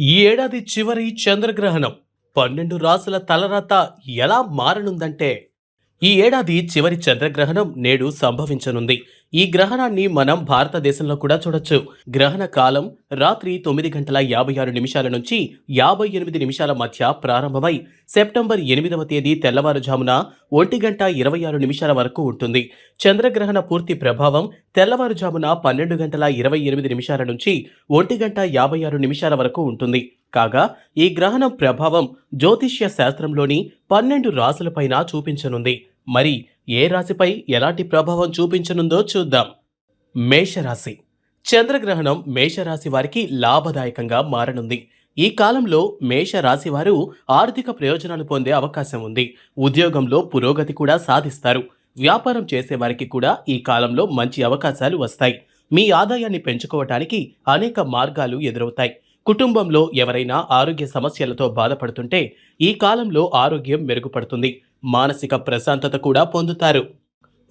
ఈ ఏడాది చివరి చంద్రగ్రహణం పన్నెండు రాసుల తలరాత ఎలా మారనుందంటే ఈ ఏడాది చివరి చంద్రగ్రహణం నేడు సంభవించనుంది. ఈ గ్రహణాన్ని మనం భారతదేశంలో కూడా చూడొచ్చు. గ్రహణ కాలం రాత్రి తొమ్మిది గంటల యాభై ఆరు నిమిషాల నుంచి యాభై ఎనిమిది నిమిషాల మధ్య ప్రారంభమై సెప్టెంబర్ ఎనిమిదవ తేదీ తెల్లవారుజామున ఒంటి గంట ఇరవై ఆరు నిమిషాల వరకు ఉంటుంది. చంద్రగ్రహణ పూర్తి ప్రభావం తెల్లవారుజామున పన్నెండు గంటల ఇరవై ఎనిమిది నిమిషాల నుంచి ఒంటి గంట యాభై ఆరు నిమిషాల వరకు ఉంటుంది. కాగా ఈ గ్రహణం ప్రభావం జ్యోతిష్య శాస్త్రంలోని పన్నెండు రాసులపైన చూపించనుంది. మరి ఏ రాశిపై ఎలాంటి ప్రభావం చూపించనుందో చూద్దాం. మేషరాశి. చంద్రగ్రహణం మేషరాశి వారికి లాభదాయకంగా మారనుంది. ఈ కాలంలో మేషరాశి వారు ఆర్థిక ప్రయోజనాలు పొందే అవకాశం ఉంది. ఉద్యోగంలో పురోగతి కూడా సాధిస్తారు. వ్యాపారం చేసేవారికి కూడా ఈ కాలంలో మంచి అవకాశాలు వస్తాయి. మీ ఆదాయాన్ని పెంచుకోవటానికి అనేక మార్గాలు ఎదురవుతాయి. కుటుంబంలో ఎవరైనా ఆరోగ్య సమస్యలతో బాధపడుతుంటే ఈ కాలంలో ఆరోగ్యం మెరుగుపడుతుంది. మానసిక ప్రశాంతత కూడా పొందుతారు.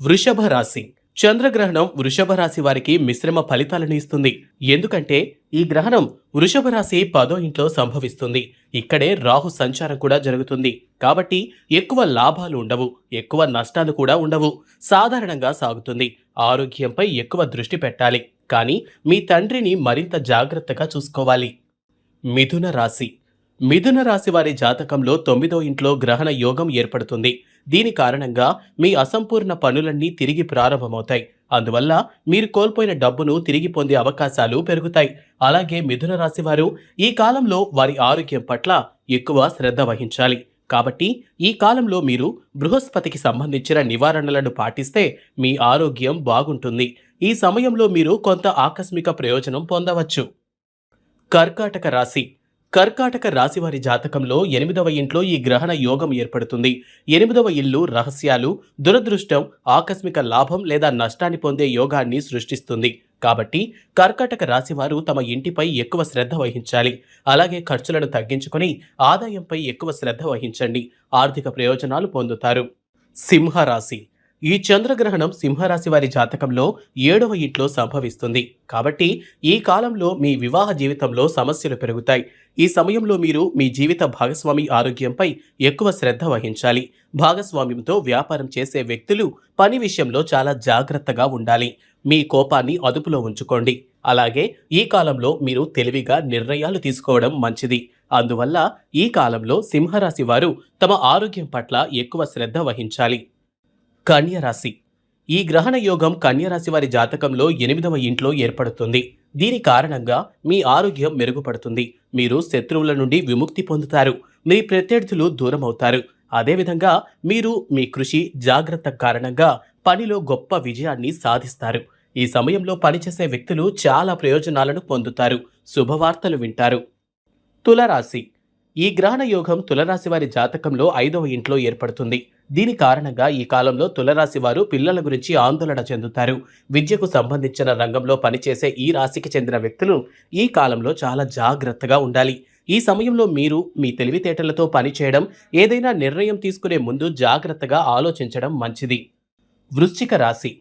వృషభ రాశి. చంద్రగ్రహణం వృషభ రాశి వారికి మిశ్రమ ఫలితాలను ఇస్తుంది. ఎందుకంటే ఈ గ్రహణం వృషభ రాశి పదో ఇంట్లో సంభవిస్తుంది. ఇక్కడే రాహు సంచారం కూడా జరుగుతుంది. కాబట్టి ఎక్కువ లాభాలు ఉండవు. ఎక్కువ నష్టాలు కూడా ఉండవు. సాధారణంగా సాగుతుంది. ఆరోగ్యంపై ఎక్కువ దృష్టి పెట్టాలి. కానీ మీ తండ్రిని మరింత జాగ్రత్తగా చూసుకోవాలి. మిథున రాశి. మిథున రాశి వారి జాతకంలో తొమ్మిదో ఇంట్లో గ్రహణ యోగం ఏర్పడుతుంది. దీని కారణంగా మీ అసంపూర్ణ పనులన్నీ తిరిగి ప్రారంభమవుతాయి. అందువల్ల మీరు కోల్పోయిన డబ్బును తిరిగి పొందే అవకాశాలు పెరుగుతాయి. అలాగే మిథున రాశి వారు ఈ కాలంలో వారి ఆరోగ్యం పట్ల ఎక్కువ శ్రద్ధ వహించాలి. కాబట్టి ఈ కాలంలో మీరు బృహస్పతికి సంబంధించిన నివారణలను పాటిస్తే మీ ఆరోగ్యం బాగుంటుంది. ఈ సమయంలో మీరు కొంత ఆకస్మిక ప్రయోజనం పొందవచ్చు. కర్కాటక రాశి. కర్కాటక రాశివారి జాతకంలో ఎనిమిదవ ఇంట్లో ఈ గ్రహణ యోగం ఏర్పడుతుంది. ఎనిమిదవ ఇల్లు రహస్యాలు దురదృష్టం ఆకస్మిక లాభం లేదా నష్టాన్ని పొందే యోగాన్ని సృష్టిస్తుంది. కాబట్టి కర్కాటక రాశివారు తమ ఇంటిపై ఎక్కువ శ్రద్ధ వహించాలి. అలాగే ఖర్చులను తగ్గించుకొని ఆదాయంపై ఎక్కువ శ్రద్ధ వహించండి. ఆర్థిక ప్రయోజనాలు పొందుతారు. సింహరాశి. ఈ చంద్రగ్రహణం సింహరాశి వారి జాతకంలో ఏడవ ఇంట్లో సంభవిస్తుంది. కాబట్టి ఈ కాలంలో మీ వివాహ జీవితంలో సమస్యలు పెరుగుతాయి. ఈ సమయంలో మీరు మీ జీవిత భాగస్వామి ఆరోగ్యంపై ఎక్కువ శ్రద్ధ వహించాలి. భాగస్వామ్యంతో వ్యాపారం చేసే వ్యక్తులు పని విషయంలో చాలా జాగ్రత్తగా ఉండాలి. మీ కోపాన్ని అదుపులో ఉంచుకోండి. అలాగే ఈ కాలంలో మీరు తెలివిగా నిర్ణయాలు తీసుకోవడం మంచిది. అందువల్ల ఈ కాలంలో సింహరాశి వారు తమ ఆరోగ్యం పట్ల ఎక్కువ శ్రద్ధ వహించాలి. కన్యరాశి. ఈ గ్రహణ యోగం కన్యరాశి వారి జాతకంలో ఎనిమిదవ ఇంట్లో ఏర్పడుతుంది. దీని కారణంగా మీ ఆరోగ్యం మెరుగుపడుతుంది. మీరు శత్రువుల నుండి విముక్తి పొందుతారు. మీ ప్రత్యర్థులు దూరం అవుతారు అదేవిధంగా మీరు మీ కృషి జాగ్రత్త కారణంగా పనిలో గొప్ప విజయాన్ని సాధిస్తారు. ఈ సమయంలో పనిచేసే వ్యక్తులు చాలా ప్రయోజనాలను పొందుతారు. శుభవార్తలు వింటారు. తులరాశి. ఈ గ్రహణ యోగం తులరాశి వారి జాతకంలో ఐదవ ఇంట్లో ఏర్పడుతుంది. దీని కారణంగా ఈ కాలంలో తులరాశి వారు పిల్లల గురించి ఆందోళన చెందుతారు. విద్యకు సంబంధించిన రంగంలో పనిచేసే ఈ రాశికి చెందిన వ్యక్తులు ఈ కాలంలో చాలా జాగ్రత్తగా ఉండాలి. ఈ సమయంలో మీరు మీ తెలివితేటలతో పనిచేయడం ఏదైనా నిర్ణయం తీసుకునే ముందు జాగ్రత్తగా ఆలోచించడం మంచిది. వృశ్చిక రాశి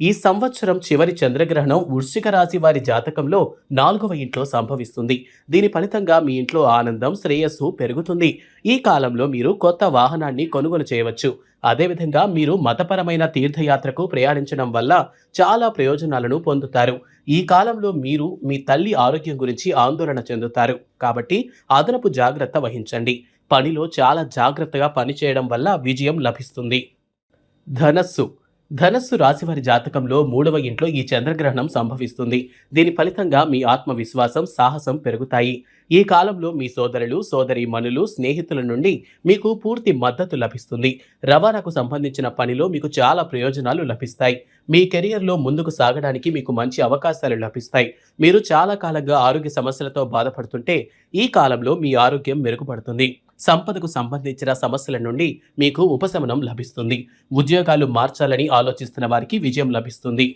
ఈ సంవత్సరం చివరి చంద్రగ్రహణం వృశ్చిక రాశి వారి జాతకంలో నాలుగవ ఇంట్లో సంభవిస్తుంది. దీని ఫలితంగా మీ ఇంట్లో ఆనందం శ్రేయస్సు పెరుగుతుంది. ఈ కాలంలో మీరు కొత్త వాహనాన్ని కొనుగోలు చేయవచ్చు. అదేవిధంగా మీరు మతపరమైన తీర్థయాత్రకు ప్రయాణించడం వల్ల చాలా ప్రయోజనాలను పొందుతారు. ఈ కాలంలో మీరు మీ తల్లి ఆరోగ్యం గురించి ఆందోళన చెందుతారు. కాబట్టి అదనపు జాగ్రత్త వహించండి. పనిలో చాలా జాగ్రత్తగా పనిచేయడం వల్ల విజయం లభిస్తుంది. ధనస్సు. ధనస్సు రాశివారి జాతకంలో మూడవ ఇంట్లో ఈ చంద్రగ్రహణం సంభవిస్తుంది. దీని ఫలితంగా మీ ఆత్మవిశ్వాసం సాహసం పెరుగుతాయి. ఈ కాలంలో మీ సోదరులు సోదరి మనులు స్నేహితుల నుండి మీకు పూర్తి మద్దతు లభిస్తుంది. రవాణాకు సంబంధించిన పనిలో మీకు చాలా ప్రయోజనాలు లభిస్తాయి. మీ కెరియర్లో ముందుకు సాగడానికి మీకు మంచి అవకాశాలు లభిస్తాయి. మీరు చాలా కాలంగా ఆరోగ్య సమస్యలతో బాధపడుతుంటే ఈ కాలంలో మీ ఆరోగ్యం మెరుగుపడుతుంది. సంపదకు సంబంధించిన సమస్యల నుండి మీకు ఉపశమనం లభిస్తుంది. ఉద్యోగాలు మార్చాలని ఆలోచిస్తున్న వారికి విజయం లభిస్తుంది.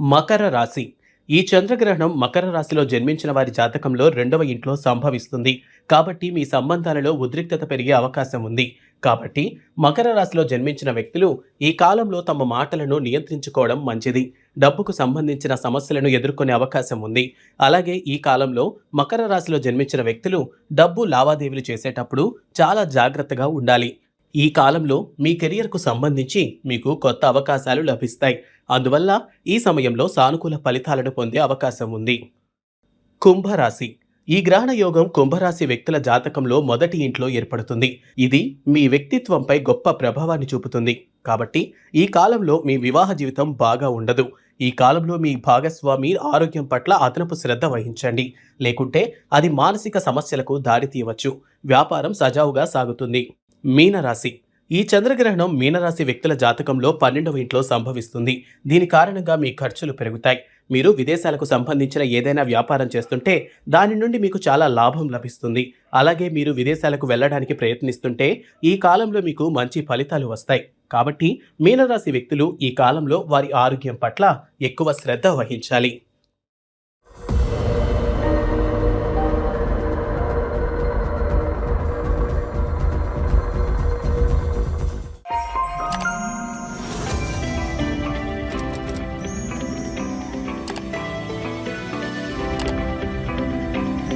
మకర రాశి. ఈ చంద్రగ్రహణం మకర రాశిలో జన్మించిన వారి జాతకంలో రెండవ ఇంట్లో సంభవిస్తుంది. కాబట్టి మీ సంబంధాలలో ఉద్రిక్తత పెరిగే అవకాశం ఉంది. కాబట్టి మకర రాశిలో జన్మించిన వ్యక్తులు ఈ కాలంలో తమ మాటలను నియంత్రించుకోవడం మంచిది. డబ్బుకు సంబంధించిన సమస్యలను ఎదుర్కొనే అవకాశం ఉంది. అలాగే ఈ కాలంలో మకర రాశిలో జన్మించిన వ్యక్తులు డబ్బు లావాదేవీలు చేసేటప్పుడు చాలా జాగ్రత్తగా ఉండాలి. ఈ కాలంలో మీ కెరియర్కు సంబంధించి మీకు కొత్త అవకాశాలు లభిస్తాయి. అందువల్ల ఈ సమయంలో సానుకూల ఫలితాలను పొందే అవకాశం ఉంది. కుంభరాశి. ఈ గ్రహణ యోగం కుంభరాశి వ్యక్తుల జాతకంలో మొదటి ఇంట్లో ఏర్పడుతుంది. ఇది మీ వ్యక్తిత్వంపై గొప్ప ప్రభావాన్ని చూపుతుంది. కాబట్టి ఈ కాలంలో మీ వివాహ జీవితం బాగా ఉండదు. ఈ కాలంలో మీ భాగస్వామి ఆరోగ్యం పట్ల అదనపు శ్రద్ధ వహించండి. లేకుంటే అది మానసిక సమస్యలకు దారితీయవచ్చు వ్యాపారం సజావుగా సాగుతుంది. మీనరాశి. ఈ చంద్రగ్రహణం మీనరాశి వ్యక్తుల జాతకంలో పన్నెండవ ఇంట్లో సంభవిస్తుంది. దీని కారణంగా మీ ఖర్చులు పెరుగుతాయి. మీరు విదేశాలకు సంబంధించిన ఏదైనా వ్యాపారం చేస్తుంటే దాని నుండి మీకు చాలా లాభం లభిస్తుంది. అలాగే మీరు విదేశాలకు వెళ్ళడానికి ప్రయత్నిస్తుంటే ఈ కాలంలో మీకు మంచి ఫలితాలు వస్తాయి. కాబట్టి మీనరాశి వ్యక్తులు ఈ కాలంలో వారి ఆరోగ్యం పట్ల ఎక్కువ శ్రద్ధ వహించాలి.